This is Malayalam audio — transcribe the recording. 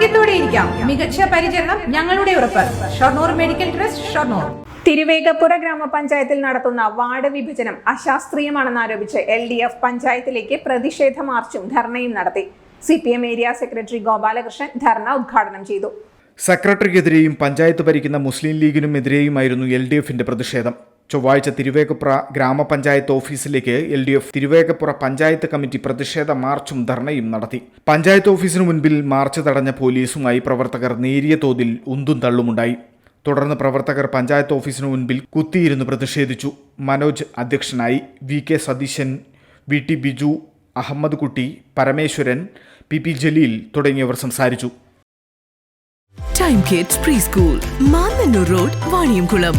ആരോഗ്യത്തോടെ ഇരിക്കാം. മികച്ച പരിചരണം ഞങ്ങളുടെ ഉറപ്പ്. Shoranur medical trust Shoranur. Thiruvegappura ഗ്രാമപഞ്ചായത്തിൽ നടത്തുന്ന വാർഡ് വിഭജനം അശാസ്ത്രീയമാണെന്നാരോപിച്ച് എൽ ഡി എഫ് പഞ്ചായത്തിലേക്ക് പ്രതിഷേധ മാർച്ചും ധർണയും നടത്തി. C P M area secretary Gopalakrishnan dharna ഉദ്ഘാടനം ചെയ്തു. സെക്രട്ടറിക്കെതിരെയും പഞ്ചായത്ത് ഭരിക്കുന്ന മുസ്ലിം ലീഗിനും എതിരെയുമായിരുന്നു എൽ ഡി എഫിന്റെ പ്രതിഷേധം. ചൊവ്വാഴ്ച തിരുവേഗപ്പുറ ഗ്രാമപഞ്ചായത്ത് ഓഫീസിലേക്ക് L D F Thiruvegappura panchayat committee പ്രതിഷേധ മാർച്ചും ധർണയും നടത്തി. പഞ്ചായത്ത് ഓഫീസിനു മുൻപിൽ മാർച്ച് തടഞ്ഞ പോലീസുമായി പ്രവർത്തകർ നേരിയ തോതിൽ ഉന്തും തള്ളുമുണ്ടായി. തുടർന്ന് പ്രവർത്തകർ പഞ്ചായത്ത് ഓഫീസിനു മുൻപിൽ കുത്തിയിരുന്ന് പ്രതിഷേധിച്ചു. മനോജ് അധ്യക്ഷനായി V K Satheesan V T Biju Ahammed Kutty Parameswaran P P Jaleel തുടങ്ങിയവർ സംസാരിച്ചു. Time kids pre school Mannanur road Vaniyamkulam.